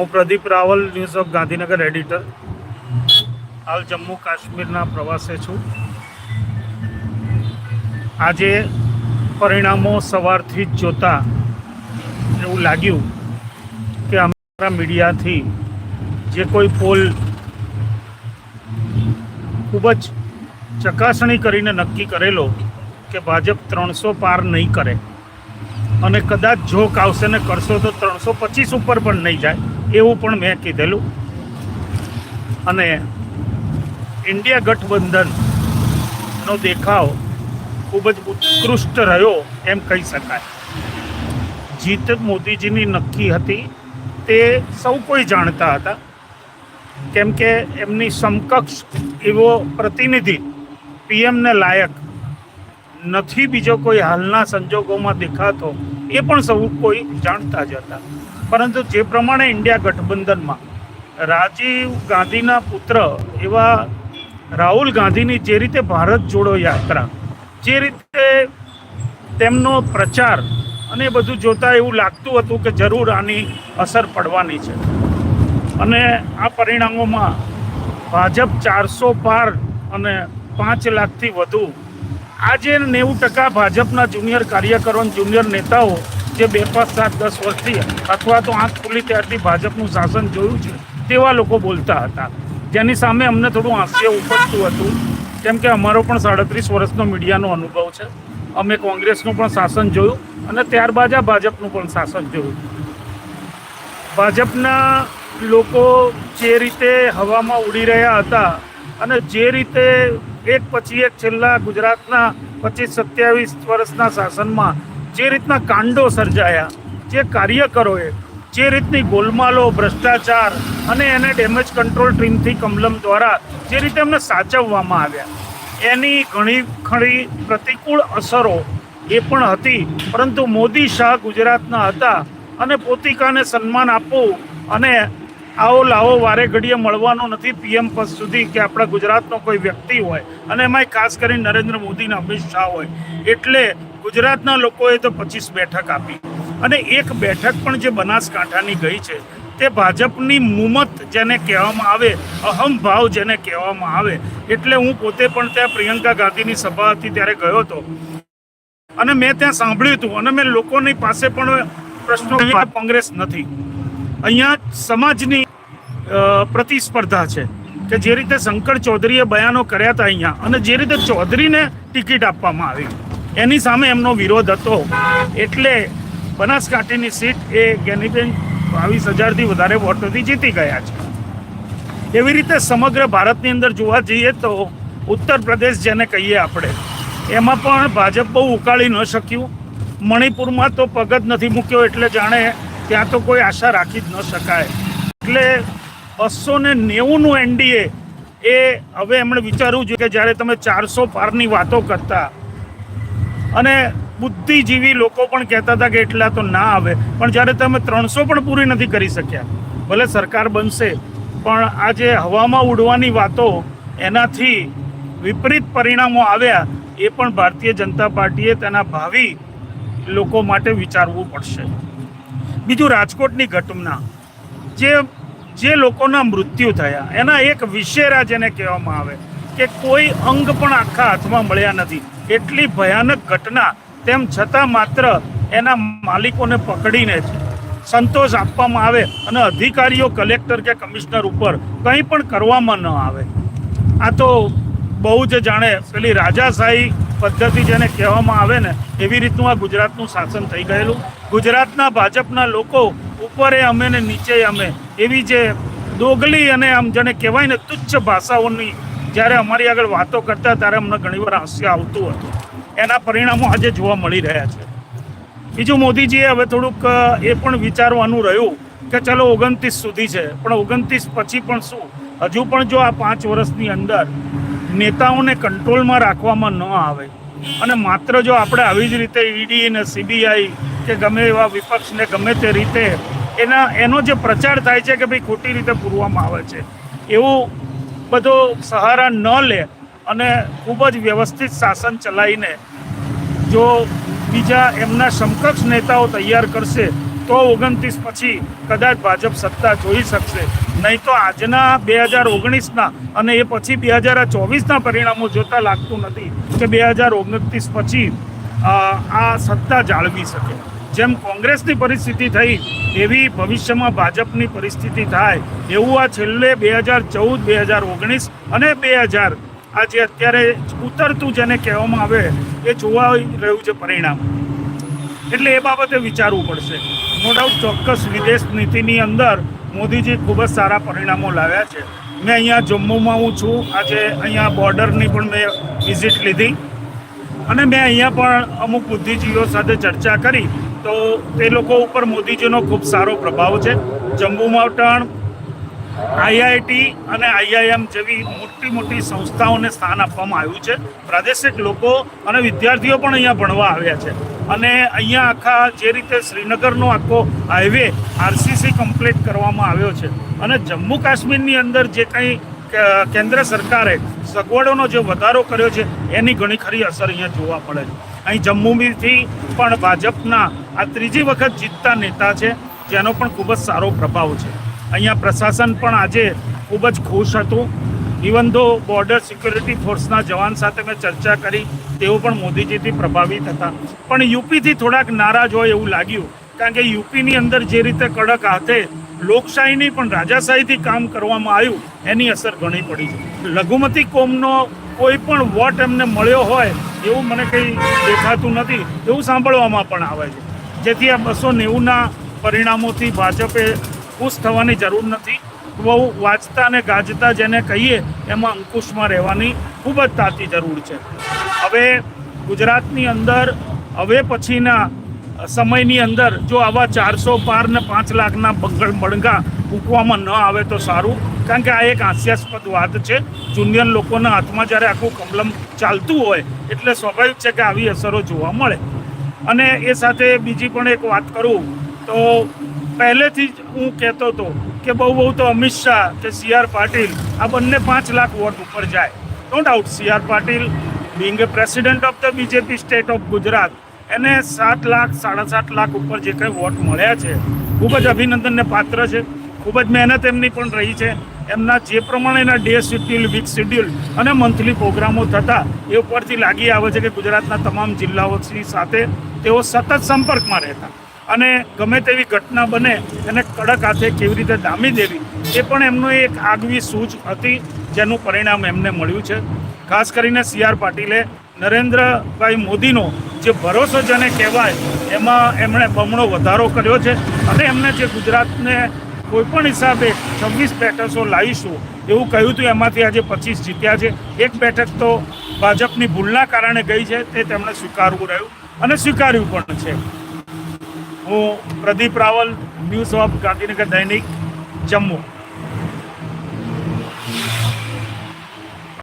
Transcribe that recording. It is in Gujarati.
હું Pradeep Raval news of Gandhinagar editor હાલ જમ્મુ કાશ્મીરના પ્રવાસે છું. આજે પરિણામો સવારથી જ જોતા એવું લાગ્યું કે અમારા મીડિયાથી જે કોઈ પોલ ખૂબ જ ચકાસણી કરીને નક્કી કરેલો કે ભાજપ ત્રણસો પાર નહીં કરે અને કદાચ જોક આવશે ને કરશો તો ત્રણસો પચીસ ઉપર પણ નહીં જાય. એવું પણ મેં કીધેલું. અને ઇન્ડિયા ગઠબંધનનો દેખાવ ખૂબ જ ઉત્કૃષ્ટ રહ્યો એમ કહી શકાય. જીત મોદીજીની નક્કી હતી, તે સૌ કોઈ જાણતા હતા. કેમ કે એમની સમકક્ષ એવો પ્રતિનિધિ પીએમને લાયક નથી બીજો કોઈ હાલના સંજોગોમાં દેખાતો, એ પણ સૌ કોઈ જાણતા જ હતા. પરંતુ જે પ્રમાણે ઇન્ડિયા ગઠબંધનમાં રાજીવ ગાંધીના પુત્ર એવા રાહુલ ગાંધીની જે રીતે ભારત જોડો યાત્રા, જે રીતે તેમનો પ્રચાર અને બધું જોતાં એવું લાગતું હતું કે જરૂર આની અસર પડવાની છે. અને આ પરિણામોમાં ભાજપ ચારસો પાર અને પાંચ લાખથી વધુ, આજે નેવું ટકા ભાજપના જુનિયર કાર્યકરો જુનિયર નેતાઓ જે બે, પાંચ, સાત, દસ વર્ષથી અથવા તો આંખ ખુલી ત્યારથી ભાજપનું શાસન જોયું છે, તેવા લોકો બોલતા હતા. જેની સામે અમને થોડું હાસ્ય ઉપજતું હતું. કેમ કે અમારો પણ સાડત્રીસ વર્ષનો મીડિયાનો અનુભવ છે. અમે કોંગ્રેસનું પણ શાસન જોયું અને ત્યારબાદ આ ભાજપનું પણ શાસન જોયું. ભાજપના લોકો જે રીતે હવામાં ઉડી રહ્યા હતા અને જે રીતે એક પછી એક છેલ્લા ગુજરાતના પચીસ, સત્યાવીસ વર્ષના શાસનમાં જે રીતના કાંડો સર્જાયા, જે કાર્યકરોએ જે રીતની ગોલમાલો, ભ્રષ્ટાચાર અને એને ડેમેજ કંટ્રોલ ટીમથી કમલમ દ્વારા જે રીતે એમને સાચવવામાં આવ્યા. એની ઘણી ખરી પ્રતિકૂળ અસરો એ પણ હતી, પરંતુ મોદી શાહ ગુજરાતના હતા અને પોતિકાને સન્માન આપવું અને આવો લાવો વારે ઘડીએ મળવાનો નથી પીએમ પદ સુધી કે આપણા ગુજરાતનો કોઈ વ્યક્તિ હોય. અને એમાંય ખાસ કરીને નરેન્દ્ર મોદીના અમિત શાહ હોય. એટલે ગુજરાતના લોકોએ તો પચીસ બેઠક આપી અને એક બેઠક પણ જે બનાસકાંઠાની ગઈ છે, તે ભાજપની મુમત જેને કહેવામાં આવે અહમભાવ જેને કહેવામાં આવે, એટલે હું પોતે પણ ત્યાં પ્રિયંકા ગાંધીની સભા હતી ત્યારે ગયો હતો. અને મેં ત્યાં સાંભળ્યું હતું અને મેં લોકોની પાસે પણ પ્રશ્નો કોંગ્રેસ નથી. અહીંયા સમાજની પ્રતિસ્પર્ધા છે કે જે રીતે શંકર ચૌધરીએ બયાનો કર્યા હતા અહીંયા અને જે રીતે ચૌધરીને ટિકિટ આપવામાં આવી. એની સામે એમનો વિરોધ હતો. એટલે બનાસકાંઠાની સીટ એ જ્ઞાનીબેન બાવીસ હજારથી વધારે વોટોથી જીતી ગયા છે. એવી રીતે સમગ્ર ભારતની અંદર જોવા જઈએ તો ઉત્તર પ્રદેશ જેને કહીએ આપણે, એમાં પણ ભાજપ બહુ ઉકાળી ન શક્યું. મણિપુરમાં તો પગ નથી મૂક્યો એટલે જાણે ત્યાં તો કોઈ આશા રાખી જ ન શકાય. એટલે બસો ને નેવુંનું એનડીએ એ હવે એમણે વિચારવું જોઈએ કે જ્યારે તમે ચારસો પારની વાતો કરતા અને બુદ્ધિજીવી લોકો પણ કહેતા હતા કે એટલા તો ના આવે. પણ જ્યારે તમે ત્રણસો પણ પૂરી નથી કરી શક્યા, ભલે સરકાર બનશે, પણ આ જે હવામાં ઉડવાની વાતો એનાથી વિપરીત પરિણામો આવ્યા, એ પણ ભારતીય જનતા પાર્ટીએ તેના ભાવિ લોકો માટે વિચારવું પડશે. બીજું રાજકોટની ઘટના. જે જે લોકોના મૃત્યુ થયા, એના એક વિશેરા જેને કહેવામાં આવે, કે કોઈ અંગ પણ આખા હાથમાં મળ્યા નથી. એટલી ભયાનક ઘટના. તેમ છતાં માત્ર એના માલિકોને પકડીને જ સંતોષ આપવામાં આવે અને અધિકારીઓ, કલેક્ટર કે કમિશનર ઉપર કંઈ પણ કરવામાં ન આવે. આ તો બહુ જ જાણે પેલી રાજાશાહી પદ્ધતિ જેને કહેવામાં આવે ને, એવી રીતનું આ ગુજરાતનું શાસન થઈ ગયેલું. ગુજરાતના ભાજપના લોકો ઉપરે અમે ને નીચે અમે એવી જે દોગલી અને આમ જેને કહેવાય ને, તુચ્છ ભાષાઓની જ્યારે અમારી આગળ વાતો કરતા ત્યારે અમને ઘણીવાર હાસ્ય આવતું હતું. એના પરિણામો આજે જોવા મળી રહ્યા છે. બીજું મોદીજીએ હવે થોડુંક એ પણ વિચારવાનું રહ્યું કે ચલો ઓગણત્રીસ સુધી છે. પણ ઓગણત્રીસ પછી પણ શું? હજુ પણ જો આ પાંચ વર્ષની અંદર નેતાઓને કંટ્રોલમાં રાખવામાં ન આવે અને માત્ર જો આપણે આવી જ રીતે ઈડી ને સીબીઆઈ કે ગમે એવા વિપક્ષને ગમે તે રીતે એના, એનો જે પ્રચાર થાય છે કે ભાઈ ખોટી રીતે પૂરવામાં આવે છે. એવું બધો સહારા ન લે અને ખૂબ જ વ્યવસ્થિત શાસન ચલાવીને જો બીજા એમના સમકક્ષ નેતાઓ તૈયાર કરશે, તો ઓગણત્રીસ પછી કદાચ ભાજપ સત્તા જોઈ શકશે. નહીં તો આજના બે હજાર ઓગણીસના અને એ પછી બે હજાર ચોવીસના પરિણામો જોતા લાગતું નથી કે બે હજાર ઓગણત્રીસ પછી, આ સત્તા જાળવી શકે. જેમ કોંગ્રેસની પરિસ્થિતિ થઈ, એવી ભવિષ્યમાં ભાજપની પરિસ્થિતિ થાય. એવું આ છેલ્લે બે હજાર ચૌદ, બે હજાર ઓગણીસ અને બે હજાર આ જે અત્યારે ઉતરતું જેને કહેવામાં આવે, એ જોવા રહ્યું છે પરિણામ. એટલે એ બાબતે વિચારવું પડશે. નો ડાઉટ ચોક્કસ વિદેશ નીતિની અંદર મોદીજી ખૂબ જ સારા પરિણામો લાવ્યા છે. મેં અહીંયા જમ્મુમાં હું છું. આજે અહીંયા બોર્ડરની પણ મેં વિઝિટ લીધી. અને મેં અહીંયા પણ અમુક બુદ્ધિજીવીઓ સાથે ચર્ચા કરી. તો તે લોકો ઉપર મોદીજીનો ખૂબ સારો પ્રભાવ છે. જમ્મુમાં પણ આઈઆઈટી અને આઈઆઈએમ જેવી મોટી મોટી સંસ્થાઓને સ્થાન આપવામાં આવ્યું છે. પ્રાદેશિક લોકો અને વિદ્યાર્થીઓ પણ અહીંયા ભણવા આવ્યા છે. અને અહીંયા આખા જે રીતે શ્રીનગરનો આખો હાઈવે આરસીસી કમ્પ્લીટ કરવામાં આવ્યો છે. અને જમ્મુ કાશ્મીરની અંદર જે કંઈ કેન્દ્ર સરકારે સગવડોનો જે વધારો કર્યો છે, એની ઘણી ખરી અસર અહીંયા જોવા મળે છે. અહીં જમ્મુથી પણ ભાજપના આ ત્રીજી વખત જીતતા નેતા છે, જેનો પણ ખૂબ જ સારો પ્રભાવ છે. અહીંયા પ્રશાસન પણ આજે ખૂબ જ ખુશ હતું. ઇવન ધો બોર્ડર સિક્યોરિટી ફોર્સના જવાન સાથે મેં ચર્ચા કરી, તેઓ પણ મોદીજીથી પ્રભાવિત હતા. પણ યુપીથી થોડાક નારાજ હોય એવું લાગ્યું, કારણ કે યુપીની અંદર જે રીતે કડક હાથે લોકશાહીની પણ રાજાશાહીથી કામ કરવામાં આવ્યું, એની અસર ઘણી પડી છે. લઘુમતી કોમનો કોઈ પણ વોટ એમને મળ્યો હોય એવું મને કંઈ દેખાતું નથી, એવું સાંભળવામાં પણ આવે છે. જેથી આ બસો નેવુંના પરિણામોથી ભાજપે ખુશ થવાની જરૂર નથી. બહુ વાંચતા અને ગાજતા જેને કહીએ, એમાં અંકુશમાં રહેવાની ખૂબ જ તાતી જરૂર છે. હવે ગુજરાતની અંદર, હવે પછીના સમયની અંદર જો આવા ચારસો પાર ને પાંચ લાખના બંગળ બળગા મૂકવામાં ન આવે તો સારું. કારણ કે આ એક હાસ્યાસ્પદ વાત છે. જુનિયર લોકોના હાથમાં જ્યારે આખું કમલમ ચાલતું હોય, એટલે સ્વાભાવિક છે કે આવી અસરો જોવા મળે. અને એ સાથે બીજી પણ એક વાત કરું, તો પહેલેથી જ હું કહેતો હતો કે બહુ બહુ તો અમિત શાહ કે સી આર પાટીલ, આ બંને પાંચ લાખ વોટ ઉપર જાય. No doubt C R Patil being president of the BJP state of Gujarat એને સાત લાખ સાડા સાત લાખ ઉપર જે કંઈ વોટ મળ્યા છે, ખૂબ જ અભિનંદનને પાત્ર છે. ખૂબ જ મહેનત એમની પણ રહી છે. એમના જે પ્રમાણેના ડે શેડ્યુલ વીક શેડ્યુલ અને મંથલી પ્રોગ્રામો થતા એ ઉપરથી લાગી આવે છે કે ગુજરાતના તમામ જિલ્લાઓની સાથે તેઓ સતત સંપર્કમાં રહેતા. અને ગમે તેવી ઘટના બને, એને કડક હાથે કેવી રીતે દામી દેવી, એ પણ એમનો એક આગવી સૂઝ હતી, જેનું પરિણામ એમને મળ્યું છે. ખાસ કરીને સી આર પાટીલે નરેન્દ્રભાઈ મોદીનો જે ભરોસો જેને કહેવાય, એમાં એમણે બમણો વધારો કર્યો છે અને એમને જે ગુજરાતને કોઈપણ હિસાબે છવ્વીસ બેઠકો લાવીશું, એવું કહ્યું હતું એમાંથી આજે પચીસ જીત્યા છે. એક બેઠક તો ભાજપની ભૂલના કારણે ગઈ છે, તે તેમણે સ્વીકારવું રહ્યું અને સ્વીકાર્યું પણ છે. હું પ્રદીપ રાવલ ન્યૂઝ ઓફ ગાંધીનગર દૈનિક, જમ્મુ.